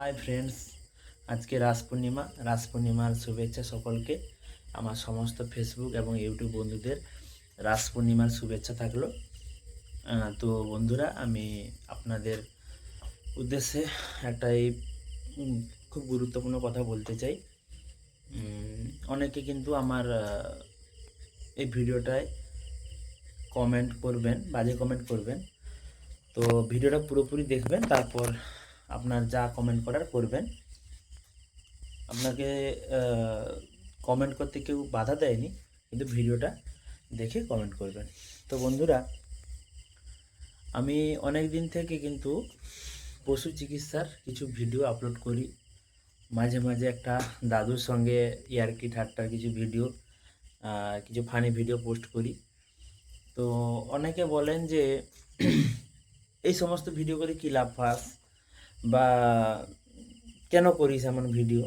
Hi friends আজকে রাস পূর্ণিমা। রাস পূর্ণিমার শুভেচ্ছা সকলকে। আমার সমস্ত ফেসবুক এবং ইউটিউব বন্ধুদের রাস পূর্ণিমার শুভেচ্ছা থাকল। তো বন্ধুরা, আমি আপনাদের উদ্দেশ্যে একটা এই খুব গুরুত্বপূর্ণ কথা বলতে চাই। অনেকে কিন্তু আমার এই ভিডিওটায় কমেন্ট করবেন, বাজে কমেন্ট করবেন। তো ভিডিওটা পুরোপুরি দেখবেন, তারপর আপনার যা কমেন্ট করার করবেন। আপনাকে কমেন্ট করতে কেউ বাধা দেয়নি, কিন্তু ভিডিওটা দেখে কমেন্ট করবেন। তো বন্ধুরা, আমি অনেক দিন থেকে কিন্তু পশু চিকিৎসার কিছু ভিডিও আপলোড করি। মাঝে মাঝে একটা দাদুর সঙ্গে ইয়ারকি ঠাট্টার কিছু ভিডিও কিছু ফানি ভিডিও পোস্ট করি। তো অনেকে বলেন যে, এই সমস্ত ভিডিও করে কী লাভ পাস বা কেন করিস এমন ভিডিও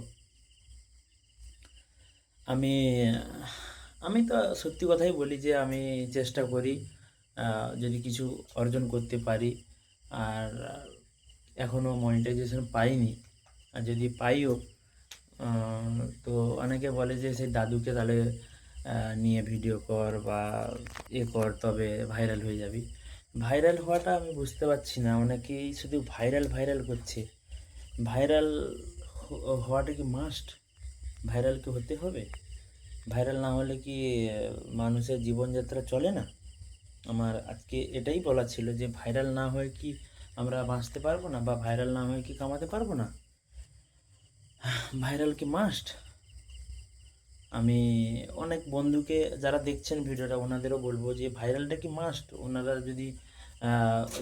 আমি আমি তো সত্যি কথাই বলি যে আমি চেষ্টা করি যদি কিছু অর্জন করতে পারি। আর এখনও মনিটাইজেশন পাইনি। আর যদি পাইও তো অনেকে বলে যে সেই দাদুকে তাহলে নিয়ে ভিডিও কর বা এ কর, তবে ভাইরাল হয়ে যাবি। ভাইরাল হওয়াটা আমি বুঝতে পারছি না। অনেকেই শুধু ভাইরাল ভাইরাল করছে? ভাইরাল হওয়াটা কি মাস্ট ভাইরাল কি হতে হবে? ভাইরাল না হলে কি মানুষের জীবনযাত্রা চলে না? আমার আজকে এটাই বলা ছিল যে, ভাইরাল না হয়ে কি আমরা বাঁচতে পারব না, বা ভাইরাল না হয়ে কি কামাতে পারব না? ভাইরাল কি মাস্ট আমি অনেক বন্ধুকে যারা দেখছেন ভিডিওটা, ওনাদেরও বলব যে ভাইরালটা কি মাস্ট ওনারা যদি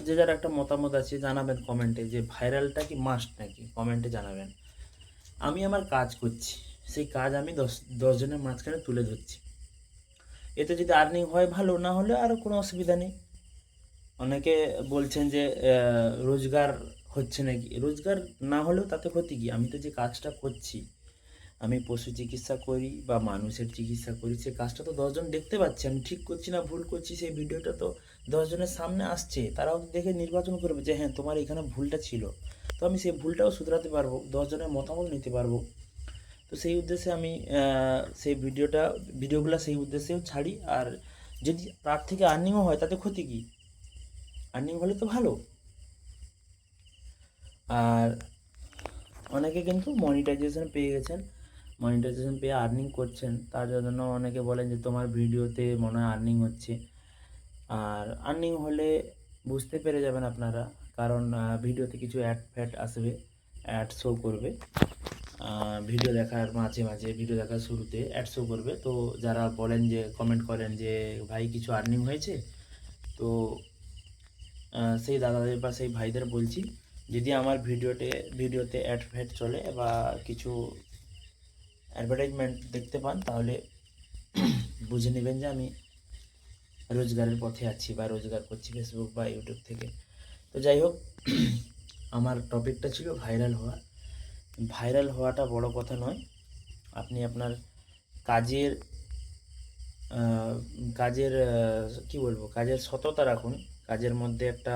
যে যার একটা মতামত আছে জানাবেন কমেন্টে যে ভাইরালটা কি মাস্ট নাকি? কমেন্টে জানাবেন। আমি আমার কাজ করছি, সেই কাজ আমি দশ দশজনের মাঝখানে তুলে ধরছি। এতে যদি আর্নিং হয় ভালো, না হলে আরও কোনো অসুবিধা নেই। অনেকে বলছেন যে রোজগার হচ্ছে নাকি? রোজগার না হলেও তাতে ক্ষতি কি? আমি তো যে কাজটা করছি আমি পশু চিকিৎসা করি বা মানুষের চিকিৎসা করি, সে কাজটা তো দশজন দেখতে পাচ্ছে, আমি ঠিক করছি না, ভুল করছি, সেই ভিডিওটা তো দশজনের সামনে আসছে, তারাও দেখে নির্বাচন করবে যে হ্যাঁ তোমার এখানে ভুলটা ছিল। তো আমি সেই ভুলটাও শুধরাতে পারব, দশজনের মতামত নিতে পারব। তো সেই উদ্দেশ্যে আমি সেই ভিডিওটা, ভিডিওগুলো সেই উদ্দেশ্যেও ছাড়ি, আর যদি তার থেকে আর্নিংও হয়, তাতে ক্ষতি কী? আর্নিং হলে তো ভালো। আর অনেকে কিন্তু মনিটাইজেশন পেয়ে গেছেন। মনিটাইজেশন পেয়ে আর্নিং করছেন, তার জন্য অনেকে বলেন যে তোমার ভিডিওতে মনে হয় আর্নিং হচ্ছে। আর আর্নিং হলে বুঝতে পেরে যাবেন আপনারা, কারণ ভিডিওতে কিছু অ্যাড ফ্যাট আসবে অ্যাড শো করবে। ভিডিও দেখার মাঝে মাঝে ভিডিও দেখার শুরুতে অ্যাড শো করবে। তো যারা বলেন যে কমেন্ট করেন যে, ভাই, কিছু আর্নিং হয়েছে? তো সেই দাদাদের বা সেই ভাইদের বলছি, যদি আমার ভিডিওতে ভিডিওতে অ্যাড ফ্যাড চলে বা কিছু অ্যাডভার্টাইজমেন্ট দেখতে পান, তাহলে বুঝে নেবেন যে আমি রোজগারের পথে আছি বা রোজগার করছি ফেসবুক বা ইউটিউব থেকে। তো যাই হোক, আমার টপিকটা ছিল ভাইরাল হওয়া। ভাইরাল হওয়াটা বড় কথা নয়। আপনি আপনার কাজের কাজের কি বলব, কাজের সততা রাখুন, কাজের মধ্যে একটা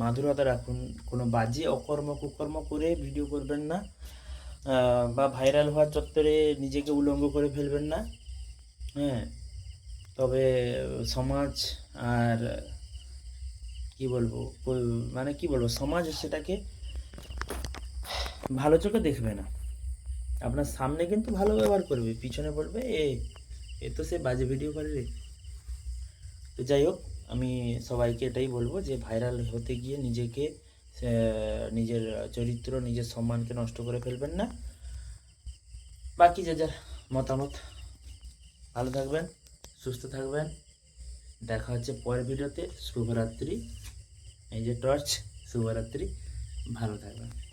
মাধুরতা রাখুন। কোনো বাজে অকর্ম কুকর্ম করে ভিডিও করবেন না। বা ভাইরাল হওয়ার চত্বরে নিজেকে উলঙ্গ করে ফেলবেন না। হ্যাঁ তবে সমাজ আর কি বলব মানে কি বলব, সমাজ সেটাকে ভালো চোখে দেখবে না। আপনার সামনে কিন্তু ভালো ব্যবহার করবে, পিছনে বলবে এ এ তো সে বাজে ভিডিও করে রে। তো যাই হোক, আমি সবাইকে এটাই বলব যে ভাইরাল হতে গিয়ে নিজেকে নিজের চরিত্র, নিজের সম্মানকে নষ্ট করে ফেলবেন না। বাকি যে যার মতামত, ভালো থাকবেন, সুস্থ থাকবেন। দেখা হচ্ছে পরের ভিডিওতে। শুভরাত্রি। এই যে টর্চ, শুভরাত্রি। ভালো থাকবেন।